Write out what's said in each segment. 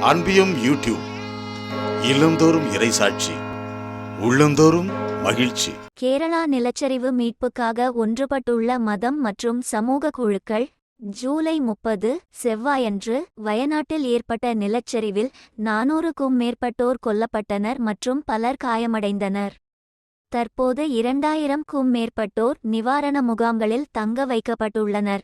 அன்பியும் YouTube இல்லந்தோறும் இறைசாட்சி உள்ளந்தோறும் மகிழ்ச்சி. கேரளா நிலச்சரிவு மீட்புக்காக ஒன்றுபட்டுள்ள மதம் மற்றும் சமூக குழுக்கள் ஜூலை முப்பது செவ்வாயன்று வயநாட்டில் ஏற்பட்ட நிலச்சரிவில் நானூறுக்கும் மேற்பட்டோர் கொல்லப்பட்டனர் மற்றும் பலர் காயமடைந்தனர். தற்போது இரண்டாயிரம்க்கும் மேற்பட்டோர் நிவாரண முகாம்களில் தங்க வைக்கப்பட்டுள்ளனர்.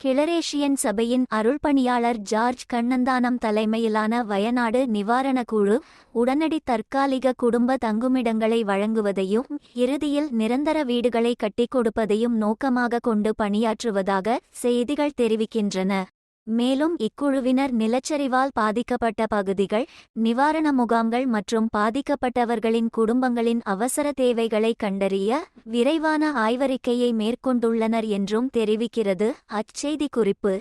கிளரேஷியன் சபையின் அருள்பணியாளர் ஜார்ஜ் கண்ணந்தானம் தலைமையிலான வயநாடு நிவாரணக் குழு உடனடி தற்காலிக குடும்ப தங்குமிடங்களை வழங்குவதையும் இறுதியில் நிரந்தர வீடுகளை கட்டிக் கொடுப்பதையும் நோக்கமாக கொண்டு பணியாற்றுவதாக செய்திகள் தெரிவிக்கின்றன. மேலும் இக்குழுவினர் நிலச்சரிவால் பாதிக்கப்பட்ட பகுதிகள் நிவாரண முகாம்கள் மற்றும் பாதிக்கப்பட்டவர்களின் குடும்பங்களின் அவசர தேவைகளை கண்டறிய விரைவான ஆய்வறிக்கையை மேற்கொண்டுள்ளனர் என்றும் தெரிவிக்கிறது. அச்செய்தி குறிப்பு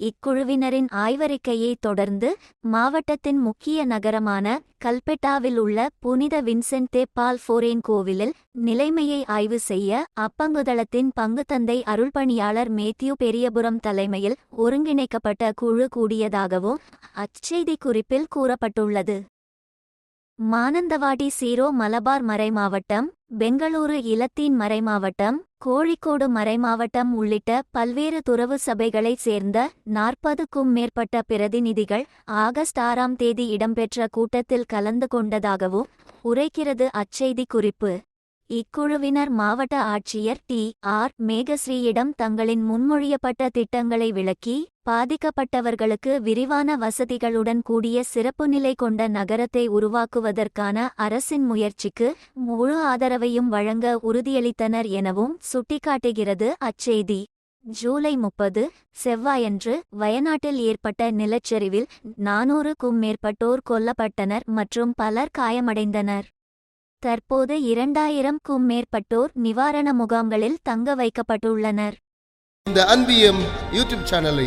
இக்குழுவினரின் ஆய்வறிக்கையை தொடர்ந்து மாவட்டத்தின் முக்கிய நகரமான கல்பெட்டாவில் உள்ள புனித வின்சென்டே பால் ஃபோரேன் கோவிலில் நிலைமையை ஆய்வு செய்ய அப்பங்குதளத்தின் பங்குத்தந்தை அருள்பணியாளர் மேத்யூ பெரியபுரம் தலைமையில் ஒருங்கிணைக்கப்பட்ட குழு கூடியதாகவும் அச்செய்தி குறிப்பில் கூறப்பட்டுள்ளது. மானந்தவாடி சீரோ மலபார் மறைமாவட்டம் பெங்களூரு இலத்தீன் மறைமாவட்டம் கோழிக்கோடு மறைமாவட்டம் உள்ளிட்ட பல்வேறு துறவு சபைகளைச் சேர்ந்த நாற்பதுக்கும் மேற்பட்ட பிரதிநிதிகள் ஆகஸ்ட் ஆறாம் தேதி இடம்பெற்ற கூட்டத்தில் கலந்து கொண்டதாகவும் உரைக்கிறது அச்செய்தி குறிப்பு. இக்குழுவினர் மாவட்ட ஆட்சியர் டி. ஆர். மேகஸ்ரீயிடம் தங்களின் முன்மொழியப்பட்ட திட்டங்களை விளக்கி பாதிக்கப்பட்டவர்களுக்கு விரிவான வசதிகளுடன் கூடிய சிறப்பு நிலை கொண்ட நகரத்தை உருவாக்குவதற்கான அரசின் முயற்சிக்கு முழு ஆதரவையும் வழங்க உறுதியளித்தனர் எனவும் சுட்டிக்காட்டுகிறது அச்செய்தி. ஜூலை முப்பது செவ்வாயன்று வயநாட்டில் ஏற்பட்ட நிலச்சரிவில் நானூறுக்கும் மேற்பட்டோர் கொல்லப்பட்டனர் மற்றும் பலர் காயமடைந்தனர். தற்போது இரண்டாயிரம்க்கும் மேற்பட்டோர் நிவாரண முகாம்களில் தங்க வைக்கப்பட்டுள்ளனர். இந்த அன்பியம் யூடியூப் சேனலை